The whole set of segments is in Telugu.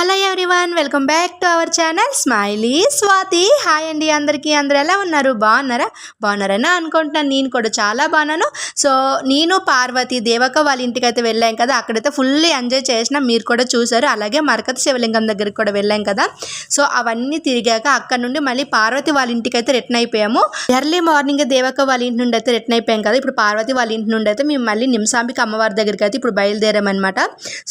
Hello everyone welcome back to our channel smiley Swathi. Hi అండి అందరికీ. అందరు ఎలా ఉన్నారు? బాగున్నారా? బాగున్నారనా అనుకుంటున్నాను. నేను కూడా చాలా బాగున్నాను. సో నేను పార్వతి దేవక వాళ్ళ ఇంటికి అయితే వెళ్ళాం కదా. అక్కడైతే ఫుల్ ఎంజాయ్ చేసిన. మీరు కూడా చూసారు అలాగే మరకత శివలింగం దగ్గరికి కూడా వెళ్ళాం కదా. సో అవన్నీ తిరిగాక అక్కడ నుండి మళ్ళీ పార్వతి వాళ్ళ ఇంటికి అయితే రిటర్న్ అయిపోయాము. ఎర్లీ మార్నింగ్ దేవక వాళ్ళ ఇంటి నుండి అయితే రిటర్న్ అయిపోయాం కదా. ఇప్పుడు పార్వతి వాళ్ళ ఇంటి నుండి అయితే మేము మళ్ళీ నిమ్సాంబికి అమ్మవారి దగ్గరికి అయితే ఇప్పుడు బయలుదేరామన్నమాట.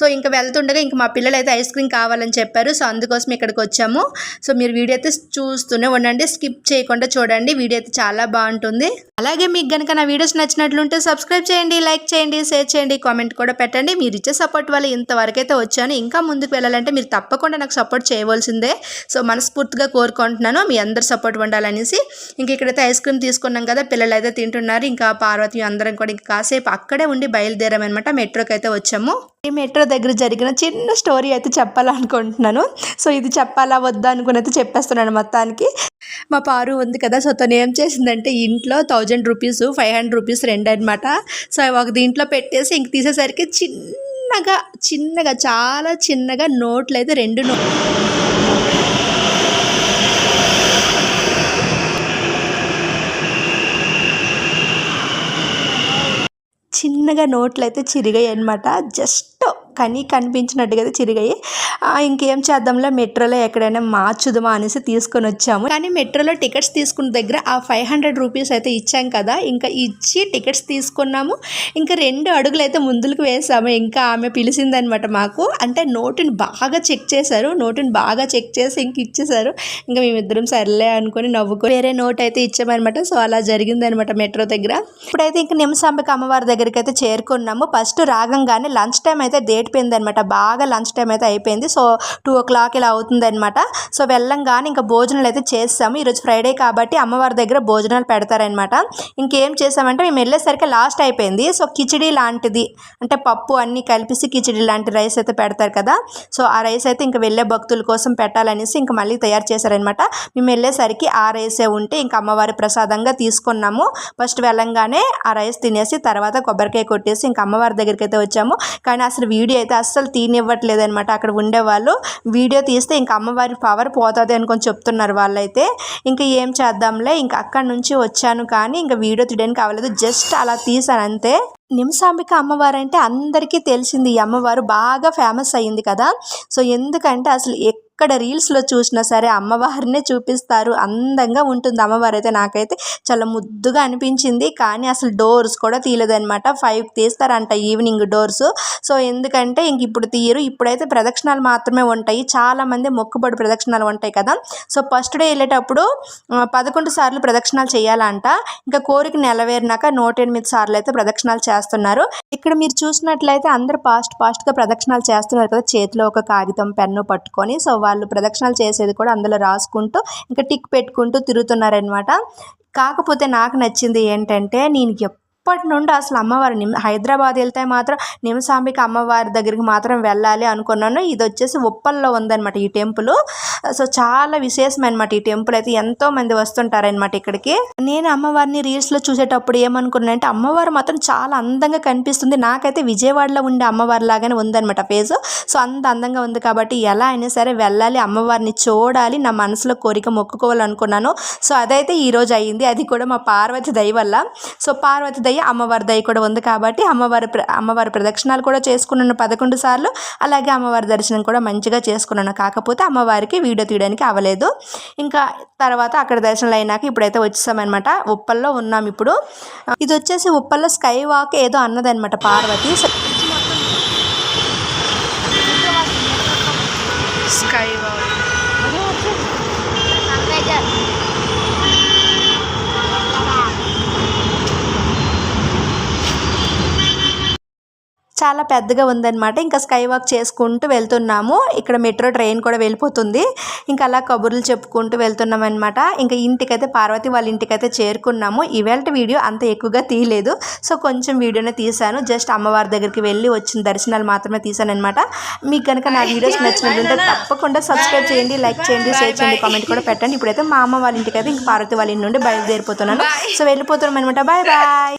సో ఇంకా వెళ్తుండగా ఇంకా మా పిల్లలు అయితే ఐస్ క్రీమ్ కావాలి కావాలని చెప్పారు. సో అందుకోసం ఇక్కడికి వచ్చాము. సో మీరు వీడియో అయితే చూస్తూనే ఉండండి. స్కిప్ చేయకుండా చూడండి. వీడియో అయితే చాలా బాగుంటుంది. అలాగే మీకు కనుక నా వీడియోస్ నచ్చినట్లుంటే సబ్స్క్రైబ్ చేయండి లైక్ చేయండి షేర్ చేయండి కామెంట్ కూడా పెట్టండి. మీరు ఇచ్చే సపోర్ట్ వల్ల ఇంతవరకైతే వచ్చాను. ఇంకా ముందుకు వెళ్ళాలంటే మీరు తప్పకుండా నాకు సపోర్ట్ చేయవలసిందే. సో మనస్ఫూర్తిగా కోరుకుంటున్నాను మీ అందరు సపోర్ట్ ఉండాలనేసి. ఇంక ఇక్కడైతే ఐస్ క్రీమ్ తీసుకున్నాం కదా పిల్లలు అయితే తింటున్నారు. ఇంకా పార్వతి అందరం కూడా ఇంకా కాసేపు అక్కడే ఉండి బయలుదేరామన్నమాట. మెట్రోకి అయితే వచ్చాము. ఈ మెట్రో దగ్గర జరిగిన చిన్న స్టోరీ అయితే చెప్పాలనుకుంటున్నాను. సో ఇది చెప్పాలా వద్దా అనుకుని అయితే చెప్పేస్తున్నాను మొత్తానికి. మా పారు ఉంది కదా సో తను ఏం చేసిందంటే ఇంట్లో thousand rupees five hundred rupees రెండు అనమాట సో ఒక దీంట్లో పెట్టేసి ఇంక తీసేసరికి చిన్నగా చిన్నగా చాలా చిన్నగా నోట్లు అయితే రెండు నోట్లు చిన్నగా నోట్లు అయితే చిరిగాయి అనమాట జస్ట్ కనీ కనిపించినట్టుగా చిరిగాయి. ఇంకేం చేద్దాంలో మెట్రోలో ఎక్కడైనా మార్చుదామా అనేసి తీసుకొని వచ్చాము. కానీ మెట్రోలో టికెట్స్ తీసుకున్న దగ్గర ఆ ఫైవ్ హండ్రెడ్ రూపీస్ అయితే ఇచ్చాం కదా ఇంకా ఇచ్చి టికెట్స్ తీసుకున్నాము. ఇంకా రెండు అడుగులు అయితే ముందుకు వేసాము ఇంకా ఆమె పిలిచిందనమాట మాకు. అంటే నోటుని బాగా చెక్ చేశారు నోటుని బాగా చెక్ చేసి ఇంక ఇచ్చేసారు ఇంకా మేమిద్దరం సర్లే అనుకొని నవ్వుకొని వేరే నోట్ అయితే ఇచ్చామన్నమాట సో అలా జరిగిందనమాట మెట్రో దగ్గర. ఇప్పుడైతే ఇంక నిమ్మసాంబిక అమ్మవారి దగ్గరికి అయితే చేరుకున్నాము. ఫస్ట్ రాగంగానే లంచ్ టైం అయితే డేట్ అయిపోయిందనమాట అనమాట బాగా లంచ్ టైం అయితే అయిపోయింది. సో టూ ఓ క్లాక్ ఇలా అవుతుంది అనమాట సో వెళ్ళంగానే ఇంకా భోజనాలు అయితే చేస్తాము. ఈరోజు ఫ్రైడే కాబట్టి అమ్మవారి దగ్గర భోజనాలు పెడతారనమాట ఇంకేం చేసామంటే మేము వెళ్ళేసరికి లాస్ట్ అయిపోయింది. సో కిచిడి లాంటిది అంటే పప్పు అన్నీ కలిపిసి కిచిడి లాంటి రైస్ అయితే పెడతారు కదా. సో ఆ రైస్ అయితే ఇంకా వెళ్ళే భక్తుల కోసం పెట్టాలనేసి ఇంకా మళ్ళీ తయారు చేశారనమాట మేము వెళ్ళేసరికి ఆ రైసే ఉంటే ఇంకా అమ్మవారి ప్రసాదంగా తీసుకున్నాము. ఫస్ట్ వెళ్ళంగానే ఆ రైస్ తినేసి తర్వాత కొబ్బరికాయ కొట్టేసి ఇంకా అమ్మవారి దగ్గరికి అయితే వచ్చాము. కానీ అసలు వీడియో అయితే అస్సలు తీనివ్వట్లేదు అనమాట అక్కడ ఉండేవాళ్ళు వీడియో తీస్తే ఇంకా అమ్మవారి పవర్ పోతుంది అనుకొని చెప్తున్నారు వాళ్ళైతే. ఇంకా ఏం చేద్దాంలే ఇంకా అక్కడి నుంచి వచ్చాను కానీ ఇంకా వీడియో తీయడానికి అవ్వలేదు. జస్ట్ అలా తీసాను అంతే. నిమసాంబిక అమ్మవారు అంటే అందరికీ తెలిసింది ఈ అమ్మవారు బాగా ఫేమస్ అయ్యింది కదా. సో ఎందుకంటే అసలు ఎక్కడ రీల్స్లో చూసినా సరే అమ్మవారినే చూపిస్తారు. అందంగా ఉంటుంది అమ్మవారు అయితే నాకైతే చాలా ముద్దుగా అనిపించింది. కానీ అసలు డోర్స్ కూడా తీయలేదన్నమాట. ఫైవ్ తీస్తారంట ఈవినింగ్ డోర్స్. సో ఎందుకంటే ఇంక ఇప్పుడు తీయరు. ఇప్పుడైతే ప్రదక్షిణాలు మాత్రమే ఉంటాయి. చాలామంది మొక్కుబడి ప్రదక్షిణాలు ఉంటాయి కదా. సో ఫస్ట్ డే వెళ్ళేటప్పుడు పదకొండు సార్లు ప్రదక్షిణాలు చేయాలంట. ఇంకా కోరిక నెలవేరినాక నూట ఎనిమిది సార్లు అయితే ప్రదక్షిణాలు చేస్తున్నారు. ఇక్కడ మీరు చూసినట్లయితే అందరూ ఫాస్ట్ పాస్ట్గా ప్రదక్షిణాలు చేస్తున్నారు కదా. చేతిలో ఒక కాగితం పెన్ను పట్టుకొని. సో వాళ్ళు ప్రదక్షిణాలు చేసేది కూడా అందులో రాసుకుంటూ ఇంకా టిక్ పెట్టుకుంటూ తిరుగుతున్నారనమాట కాకపోతే నాకు నచ్చింది ఏంటంటే నేను ఎప్పటి నుండి అసలు అమ్మవారు నిమ్ హైదరాబాద్ వెళ్తే మాత్రం నిమసాంబిక అమ్మవారి దగ్గరికి మాత్రం వెళ్ళాలి అనుకున్నాను. ఇది వచ్చేసి ఉప్పల్లో ఉందన్నమాట ఈ టెంపుల్. సో చాలా విశేషం అనమాట ఈ టెంపుల్ అయితే. ఎంతో మంది వస్తుంటారనమాట ఇక్కడికి. నేను అమ్మవారిని రీల్స్లో చూసేటప్పుడు ఏమనుకున్నానంటే అమ్మవారు మాత్రం చాలా అందంగా కనిపిస్తుంది. నాకైతే విజయవాడలో ఉండే అమ్మవారి లాగానే ఉందన్నమాట ఫేస్. సో అంత అందంగా ఉంది కాబట్టి ఎలా అయినా సరే వెళ్ళాలి అమ్మవారిని చూడాలి నా మనసులో కోరిక మొక్కుకోవాలనుకున్నాను. సో అదైతే ఈ రోజు అయ్యింది. అది కూడా మా పార్వతి దయ వల్ల. సో పార్వతి దయ అమ్మవారి దయ కూడా ఉంది కాబట్టి అమ్మవారి ప్ర- అమ్మవారి ప్రదక్షిణాలు కూడా చేసుకున్నాను పదకొండు సార్లు. అలాగే అమ్మవారి దర్శనం కూడా మంచిగా చేసుకున్నాను. కాకపోతే అమ్మవారికి వీడియో తీయడానికి అవ్వలేదు. ఇంకా తర్వాత అక్కడ దర్శనాలు అయినాక ఇప్పుడైతే వచ్చేసామన్నమాట. ఉప్పల్లో ఉన్నాం ఇప్పుడు. ఇది వచ్చేసి ఉప్పల్లో స్కై వాక్ ఏదో అన్నదన్నమాట పార్వతి సో స్కై వాక్ చాలా పెద్దగా ఉందన్నమాట. ఇంకా స్కై వాక్ చేసుకుంటూ వెళ్తున్నాము. ఇక్కడ మెట్రో ట్రైన్ కూడా వెళ్ళిపోతుంది. ఇంకా అలా కబుర్లు చెప్పుకుంటూ వెళ్తున్నాం అనమాట ఇంకా ఇంటికైతే పార్వతి వాళ్ళ ఇంటికైతే చేరుకున్నాము. ఇవాళ వీడియో అంత ఎక్కువగా తీయలేదు. సో కొంచెం వీడియోనే తీశాను. జస్ట్ అమ్మవారి దగ్గరికి వెళ్ళి వచ్చిన దర్శనాలు మాత్రమే తీశాను అనమాట మీకు కనుక నా వీడియోస్ నచ్చినట్టుంటే తప్పకుండా సబ్స్క్రైబ్ చేయండి లైక్ చేయండి షేర్ చేయండి కామెంట్ కూడా పెట్టండి. ఇప్పుడైతే మా అమ్మ వాళ్ళ ఇంటికైతే ఇంకా పార్వతి వాళ్ళ ఇంటి నుండి బయలుదేరిపోతున్నాను. సో వెళ్ళిపోతున్నాం అనమాట బాయ్ బాయ్